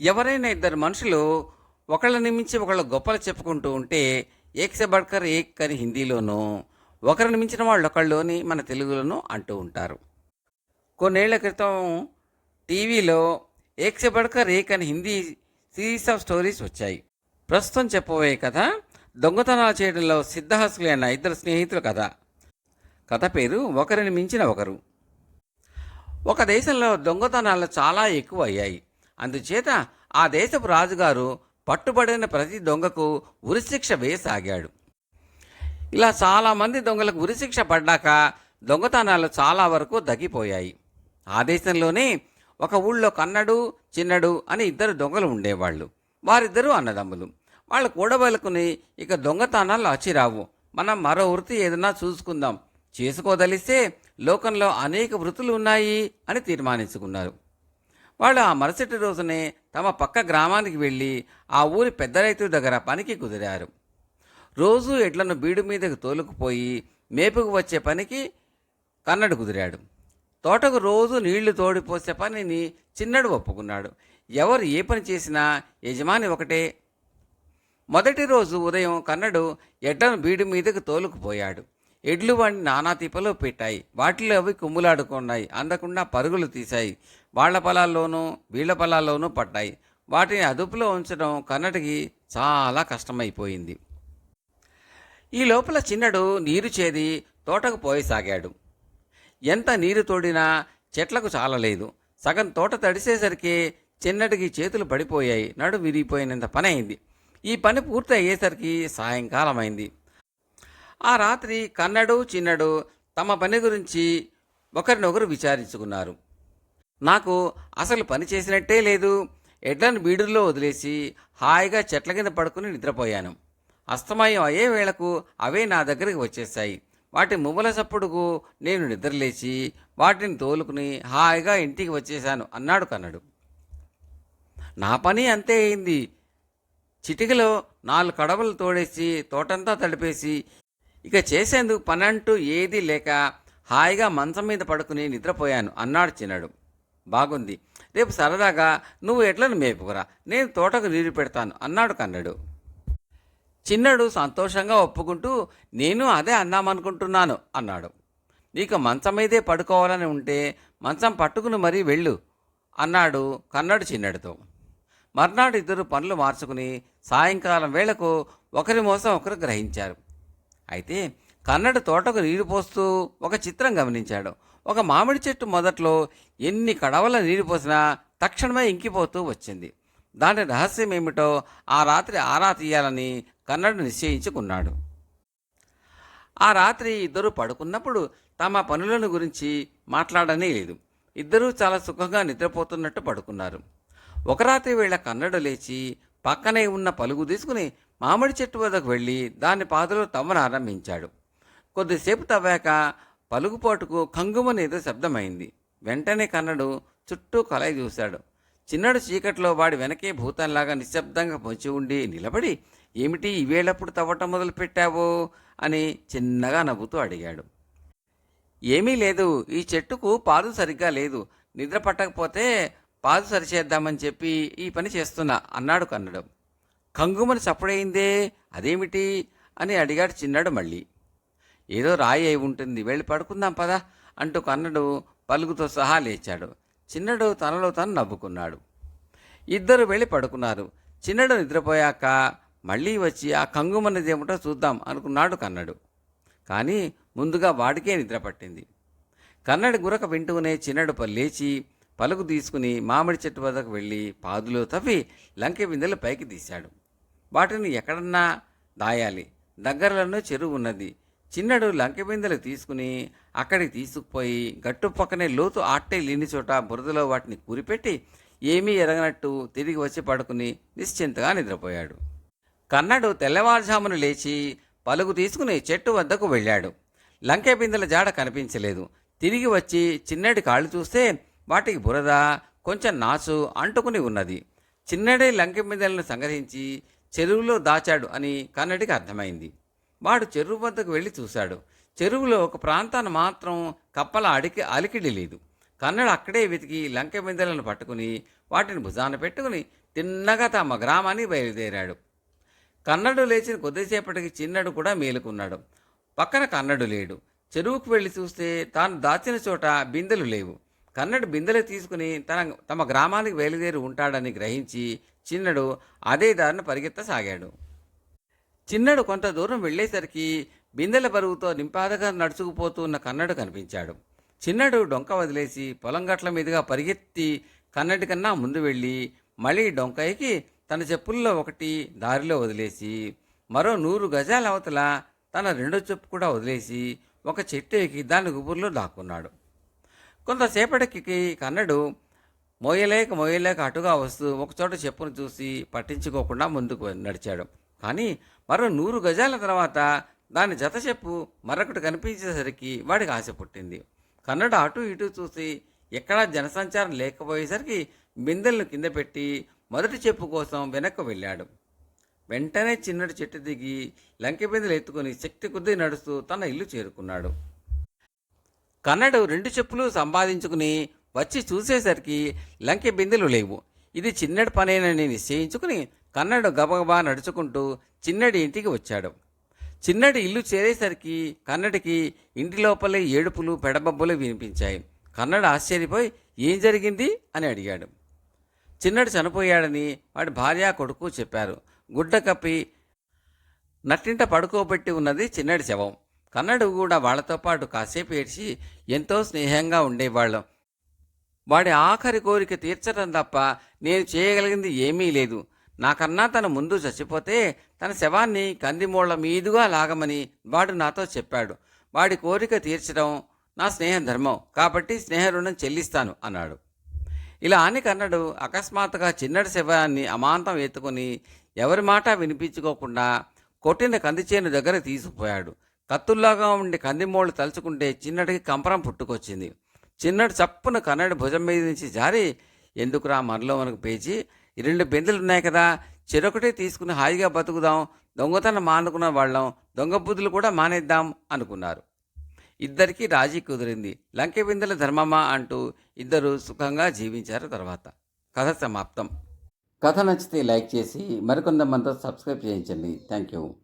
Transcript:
ఎవరైనా ఇద్దరు మనుషులు ఒకళ్ళని మించి ఒకళ్ళు గొప్పలు చెప్పుకుంటూ ఉంటే ఏక్ సే బడ్కర్ ఏక్ అని హిందీలోనూ ఒకరిని మించిన వాళ్ళు ఒకళ్ళు అని మన తెలుగులోనూ అంటూ ఉంటారు. కొన్నేళ్ళ క్రితం టీవీలో ఏక్ సే బడ్కర్ ఏక్ అని హిందీ సిరీస్ ఆఫ్ స్టోరీస్ వచ్చాయి. ప్రస్తుతం చెప్పబోయే కథ దొంగతనాలు చేయడంలో సిద్ధహస్తులు అన్న ఇద్దరు స్నేహితుల కథ. కథ పేరు ఒకరిని మించిన ఒకరు. ఒక దేశంలో దొంగతనాలు చాలా ఎక్కువ అయ్యాయి అందుచేత ఆ దేశపు రాజుగారు పట్టుబడిన ప్రతి దొంగకు ఉరిశిక్ష వేయసాగాడు. ఇలా చాలామంది దొంగలకు ఉరిశిక్ష పడ్డాక దొంగతనాలు చాలా వరకు తగ్గిపోయాయి ఆ దేశంలోనే ఒక ఊళ్ళో కన్నడు చిన్నడు అని ఇద్దరు దొంగలు ఉండేవాళ్ళు. వారిద్దరూ అన్నదమ్ములు. వాళ్ళు కూడబలుకుని ఇక దొంగతనాలు అచిరావు. మనం మరో వృత్తి ఏదైనా చూసుకుందాం. చేసుకోదలిస్తే లోకంలో అనేక వృత్తులు ఉన్నాయి అని తీర్మానించుకున్నారు. వాళ్ళు ఆ మరుసటి రోజునే తమ పక్క గ్రామానికి వెళ్ళి ఆ ఊరి పెద్ద రైతు దగ్గర పనికి కుదిరారు. రోజు ఎడ్లను బీడు మీదకు తోలుకుపోయి మేపుకు వచ్చే పనికి కన్నడు కుదిరాడు. తోటకు రోజు నీళ్ళు తోడిపోసే పనిని చిన్నడు ఒప్పుకున్నాడు. ఎవరు ఏ పని చేసినా యజమాని ఒకటే. మొదటి రోజు ఉదయం కన్నడు ఎడ్లను బీడు మీదకు తోలుకుపోయాడు. ఎడ్లు వాడిని నానా తిప్పలు పెట్టాయి. వాటిలో అవి కుమ్ములాడుకున్నాయి. అందకుండా పరుగులు తీశాయి. వాళ్ళ పొలాల్లోనూ వీళ్ళ పొలాల్లోనూ పడ్డాయి. వాటిని అదుపులో ఉంచడం కన్నటికి చాలా కష్టమైపోయింది. ఈ లోపల చిన్నడు నీరు చేది తోటకు పోయసాగాడు. ఎంత నీరు తోడినా చెట్లకు చాలలేదు. సగం తోట తడిసేసరికి చిన్నటికి చేతులు పడిపోయాయి. నడు విరిగిపోయినంత పని అయింది ఈ పని పూర్తి అయ్యేసరికి సాయంకాలం అయింది ఆ రాత్రి కన్నడు చిన్నడు తమ పని గురించి ఒకరినొకరు విచారించుకున్నారు. నాకు అసలు పని చేసినట్టే లేదు. ఎడ్లను బీడుల్లో వదిలేసి హాయిగా చెట్ల కింద పడుకుని నిద్రపోయాను. అస్తమయం అయ్యే వేళకు అవే నా దగ్గరికి వచ్చేసాయి వాటి మువ్వల చప్పుడుకు నేను నిద్రలేచి వాటిని తోలుకుని హాయిగా ఇంటికి వచ్చేశాను అన్నాడు కన్నడు. నా పని అంతే అయింది. చిటికలో నాలుగు కడవలు తోడేసి తోటంతా తడిపేసి ఇక చేసేందుకు పనంటూ ఏదీ లేక హాయిగా మంచం మీద పడుకుని నిద్రపోయాను అన్నాడు చిన్నడు. బాగుంది. రేపు సరదాగా నువ్వు ఎట్లను మేపుకురా నేను తోటకు నీరు పెడతాను అన్నాడు కన్నడు. చిన్నడు సంతోషంగా ఒప్పుకుంటూ నేను అదే అన్నామనుకుంటున్నాను అన్నాడు. నీకు మంచం మీదే పడుకోవాలని ఉంటే మంచం పట్టుకుని మరీ వెళ్ళు అన్నాడు కన్నడు చిన్నడితో. మర్నాడు ఇద్దరు పనులు మార్చుకుని సాయంకాలం వేళకు ఒకరి మోసం ఒకరు గ్రహించారు. అయితే కన్నడ తోటకు నీరు పోస్తూ ఒక చిత్రం గమనించాడు. ఒక మామిడి చెట్టు మొదట్లో ఎన్ని కడవల నీరు పోసినా తక్షణమే ఇంకిపోతూ వచ్చింది. దాని రహస్యం ఏమిటో ఆ రాత్రి ఆరా తీయాలని కన్నడు నిశ్చయించుకున్నాడు. ఆ రాత్రి ఇద్దరు పడుకున్నప్పుడు తమ పనులను గురించి మాట్లాడనే లేదు. ఇద్దరూ చాలా సుఖంగా నిద్రపోతున్నట్టు పడుకున్నారు. ఒక రాత్రి వేళ కన్నడు లేచి పక్కనే ఉన్న పలుగు తీసుకుని మామిడి చెట్టు వద్దకు వెళ్ళి దాని పాదులో తవ్వన ఆరంభించాడు. కొద్దిసేపు తవ్వాక పలుగుపోటుకు కంగుమనేదో శబ్దమైంది. వెంటనే కన్నడు చుట్టూ కలయి చూశాడు. చిన్నడు చీకట్లో వాడి వెనకే భూతంలాగా నిశ్శబ్దంగా పొంచి ఉండి నిలబడి ఏమిటి ఇవేళప్పుడు తవ్వటం మొదలుపెట్టావు? అని చిన్నగా నవ్వుతూ అడిగాడు. ఏమీ లేదు ఈ చెట్టుకు పాదు సరిగ్గా లేదు. నిద్ర పట్టకపోతే పాదు సరిచేద్దామని చెప్పి ఈ పని చేస్తున్నా అన్నాడు కన్నడు. కంగుమని చప్పుడైందే అదేమిటి? అని అడిగాడు చిన్నాడు మళ్ళీ. ఏదో రాయి అయి ఉంటుంది వెళ్ళి పడుకుందాం పదా అంటూ కన్నడు పలుగుతో సహా లేచాడు. చిన్నడు తనలో తను నవ్వుకున్నాడు. ఇద్దరు వెళ్ళి పడుకున్నారు. చిన్నడు నిద్రపోయాక మళ్ళీ వచ్చి ఆ కంగుమన్నదేమిటో చూద్దాం అనుకున్నాడు కన్నడు. కానీ ముందుగా వాడికే నిద్ర పట్టింది. కన్నడి గురక వింటూనే చిన్నడు ప- లేచి పలుకు తీసుకుని మామిడి చెట్టు వద్దకు వెళ్ళి పాదులో తవ్వి లంకె బిందెలు పైకి తీశాడు. వాటిని ఎక్కడన్నా దాయాలి. దగ్గరలోనే చెరువు ఉన్నది. చిన్నడు లంకెబిందెలు తీసుకుని అక్కడికి తీసుకుపోయి గట్టు పక్కనే లోతు ఆట్టే లేని చోట బురదలో వాటిని కూరిపెట్టి ఏమీ ఎరగనట్టు తిరిగి వచ్చి పడుకుని నిశ్చింతగా నిద్రపోయాడు. కన్నడు తెల్లవారుజామును లేచి పలుగు తీసుకుని చెట్టు వద్దకు వెళ్ళాడు. లంకెబిందెల జాడ కనిపించలేదు. తిరిగి వచ్చి చిన్నడి కాళ్ళు చూస్తే వాటికి బురద కొంచెం నాచు అంటుకుని ఉన్నది. చిన్నడే లంకెబిందెలను సంగ్రహించి చెరువులో దాచాడు అని కన్నడికి అర్థమైంది. వాడు చెరువు వద్దకు వెళ్ళి చూశాడు. చెరువులో ఒక ప్రాంతాన్ని మాత్రం కప్పల అడికి అలికిడి లేదు. కన్నడ అక్కడే వెతికి లంక బిందెలను పట్టుకుని వాటిని భుజాన పెట్టుకుని తిన్నగా తమ గ్రామానికి బయలుదేరాడు. కన్నడు లేచిన కొద్దిసేపటికి చిన్నడు కూడా మేలుకున్నాడు. పక్కన కన్నడు లేడు. చెరువుకు వెళ్ళి చూస్తే తాను దాచిన చోట బిందెలు లేవు. కన్నడు బిందెలు తీసుకుని తన తమ గ్రామానికి బయలుదేరి ఉంటాడని గ్రహించి చిన్నడు అదే దారిన పరిగెత్తసాగాడు. చిన్నడు కొంత దూరం వెళ్ళేసరికి బిందెల బరువుతో నింపాదగా నడుచుకుపోతున్న కన్నడు కనిపించాడు. చిన్నడు డొంక వదిలేసి పొలం గట్ల మీదుగా పరిగెత్తి కన్నడి కన్నా ముందు వెళ్ళి మళ్ళీ డొంక ఎక్కి తన చెప్పుల్లో ఒకటి దారిలో వదిలేసి మరో నూరు గజాల అవతల తన రెండో చెప్పు కూడా వదిలేసి ఒక చెట్టు ఎక్కి దాని గుబుర్లో దాక్కున్నాడు. కొంతసేపటికి కన్నడు మోయలేక మోయలేక అటుగా వస్తూ ఒకచోట చెప్పును చూసి పట్టించుకోకుండా ముందుకు నడిచాడు. కానీ మరో నూరు గజాల తర్వాత దాని జత చెప్పు మరొకటి కనిపించేసరికి వాడికి ఆశ పుట్టింది. కన్నడ అటు ఇటు చూసి ఎక్కడా జనసంచారం లేకపోయేసరికి బిందెలను కింద పెట్టి మొదటి చెప్పు కోసం వెనక్కు వెళ్ళాడు. వెంటనే చిన్నటి చెట్టు దిగి లంకె బిందెలు ఎత్తుకుని శక్తి కొద్దీ నడుస్తూ తన ఇల్లు చేరుకున్నాడు. కన్నడు రెండు చెప్పులు సంపాదించుకుని వచ్చి చూసేసరికి లంకె బిందెలు లేవు. ఇది చిన్నడి పనేనని నిశ్చయించుకుని కన్నడు గబగబా నడుచుకుంటూ చిన్నడి ఇంటికి వచ్చాడు. చిన్నడి ఇల్లు చేరేసరికి కన్నడికి ఇంటి లోపలే ఏడుపులు పెడబబ్బులు వినిపించాయి. కన్నడ ఆశ్చర్యపోయి ఏం జరిగింది? అని అడిగాడు. చిన్నడు చనిపోయాడని వాడి భార్య కొడుకు చెప్పారు. గుడ్డ కప్పి నట్టింట పడుకోబెట్టి ఉన్నది చిన్నడి శవం. కన్నడు కూడా వాళ్ళతో పాటు కాసేపు ఏడ్చి ఎంతో స్నేహంగా ఉండేవాళ్ళం. వాడి ఆఖరి కోరిక తీర్చడం తప్ప నేను చేయగలిగింది ఏమీ లేదు. నాకన్నా తన ముందు చచ్చిపోతే తన శవాన్ని కందిమూళ్ళ మీదుగా లాగమని వాడు నాతో చెప్పాడు. వాడి కోరిక తీర్చడం నా స్నేహ ధర్మం. కాబట్టి స్నేహ రుణం చెల్లిస్తాను అన్నాడు. ఇలా అని కన్నడు అకస్మాత్తుగా చిన్నడి శవాన్ని అమాంతం ఎత్తుకొని ఎవరి మాట వినిపించుకోకుండా కొట్టిన కందిచేను దగ్గర తీసుకుపోయాడు. కత్తుల్లాగా ఉండే కందిమోళ్ళు తలుచుకుంటే చిన్నటికి కంపరం పుట్టుకొచ్చింది. చిన్నటి చప్పున కన్నడి భుజం మీద నుంచి జారి ఎందుకురా మనలో మనకు పేచి? రెండు బెందులు ఉన్నాయి కదా. చెరొకటే తీసుకుని హాయిగా బతుకుదాం. దొంగతనం మానుకున్న వాళ్ళం. దొంగ బుద్ధులు కూడా మానేద్దాం అనుకున్నారు. ఇద్దరికీ రాజీ కుదిరింది. లంకె బిందెల ధర్మమా అంటూ ఇద్దరు సుఖంగా జీవించారు తర్వాత. కథ సమాప్తం. కథ నచ్చితే లైక్ చేసి మరికొంతమందితో సబ్స్క్రైబ్ చేయించండి. Thank you